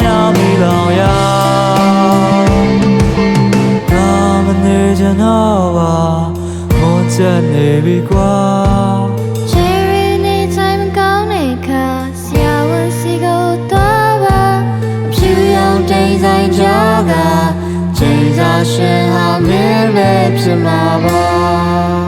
မြောင်ပြီးလောင်ရာနာမနေကြတော့ပါမွန်ချက်နေပြီကွာ Cherry နေတိုင်းကောင်းနေခါဆရာဝန်စီကိုတော့ပါအဖြူရောင်တိမ်ဆိုင်ကြောကချိန်သာရှင်ဟာမင်းပဲဖြစ်မှာပါ